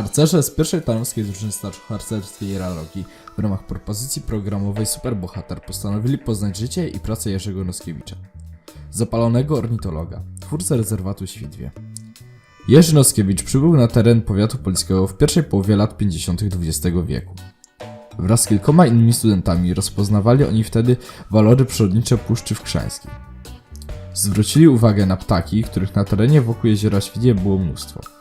Harcerze z pierwszej tarnowskiej drużyny starszych w harcerstwie i ralogi w ramach propozycji programowej Superbohater postanowili poznać życie i pracę Jerzego Noskiewicza, zapalonego ornitologa, twórcę rezerwatu Świdwie. Jerzy Noskiewicz przybył na teren powiatu polskiego w pierwszej połowie lat 50. XX wieku. Wraz z kilkoma innymi studentami rozpoznawali oni wtedy walory przyrodnicze Puszczy Wkrzańskiej. Zwrócili uwagę na ptaki, których na terenie wokół jeziora Świdwie było mnóstwo.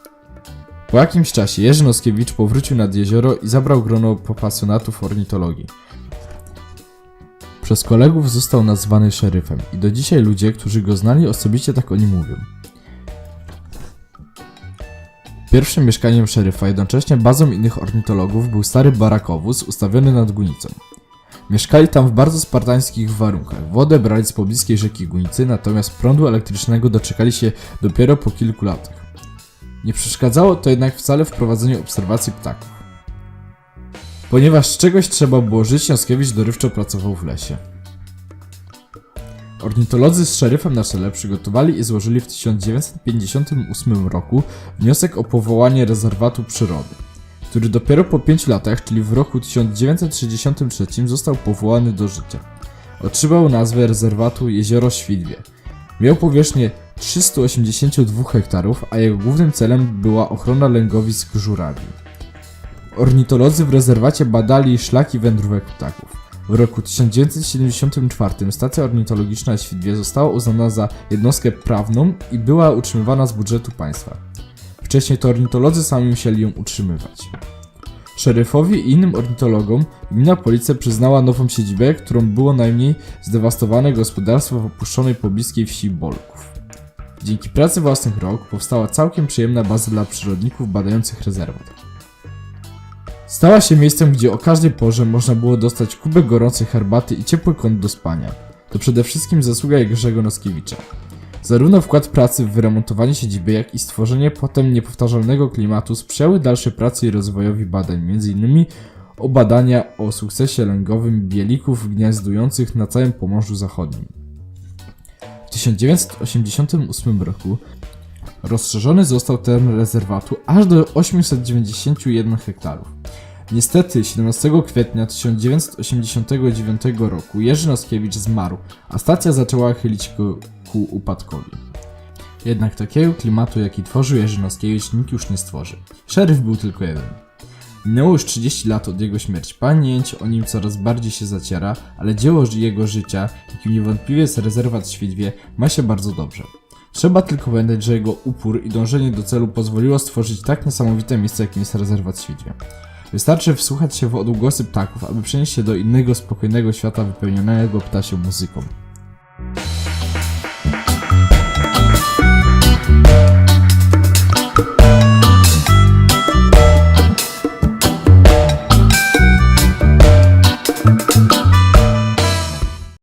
Po jakimś czasie Jerzy Noskiewicz powrócił nad jezioro i zabrał grono pasjonatów ornitologii. Przez kolegów został nazwany szeryfem i do dzisiaj ludzie, którzy go znali osobiście tak o nim mówią. Pierwszym mieszkaniem szeryfa, jednocześnie bazą innych ornitologów, był stary barakowóz ustawiony nad Gunicą. Mieszkali tam w bardzo spartańskich warunkach. Wodę brali z pobliskiej rzeki Gunicy, natomiast prądu elektrycznego doczekali się dopiero po kilku latach. Nie przeszkadzało to jednak wcale w prowadzeniu obserwacji ptaków. Ponieważ z czegoś trzeba było żyć, Jaskiewicz dorywczo pracował w lesie. Ornitolodzy z szeryfem na czele przygotowali i złożyli w 1958 roku wniosek o powołanie rezerwatu przyrody, który dopiero po 5 latach, czyli w roku 1963 został powołany do życia. Otrzymał nazwę rezerwatu Jezioro Świdwie. Miał powierzchnię 382 hektarów, a jego głównym celem była ochrona lęgowisk żurawi. Ornitolodzy w rezerwacie badali szlaki wędrówek ptaków. W roku 1974 stacja ornitologiczna Świdwie została uznana za jednostkę prawną i była utrzymywana z budżetu państwa. Wcześniej to ornitolodzy sami musieli ją utrzymywać. Szeryfowi i innym ornitologom gmina Police przyznała nową siedzibę, którą było najmniej zdewastowane gospodarstwo w opuszczonej pobliskiej wsi Bolków. Dzięki pracy własnych rąk powstała całkiem przyjemna baza dla przyrodników badających rezerwat. Stała się miejscem, gdzie o każdej porze można było dostać kubek gorącej herbaty i ciepły kąt do spania. To przede wszystkim zasługa Jerzego Noskiewicza. Zarówno wkład pracy w wyremontowanie siedziby, jak i stworzenie potem niepowtarzalnego klimatu sprzyjały dalszej pracy i rozwojowi badań, m.in. o badania o sukcesie lęgowym bielików gniazdujących na całym Pomorzu Zachodnim. W 1988 roku rozszerzony został teren rezerwatu aż do 891 hektarów. Niestety 17 kwietnia 1989 roku Jerzy Noskiewicz zmarł, a stacja zaczęła chylić ku, ku upadkowi. Jednak takiego klimatu, jaki tworzył Jerzy Noskiewicz, nikt już nie stworzy. Szeryf był tylko jeden. Minęło już 30 lat od jego śmierci. Pamięć o nim coraz bardziej się zaciera, ale dzieło jego życia, jakim niewątpliwie jest rezerwat Świdwie, ma się bardzo dobrze. Trzeba tylko pamiętać, że jego upór i dążenie do celu pozwoliło stworzyć tak niesamowite miejsce, jakim jest rezerwat Świdwie. Wystarczy wsłuchać się w odgłosy ptaków, aby przenieść się do innego, spokojnego świata wypełnionego ptasią muzyką.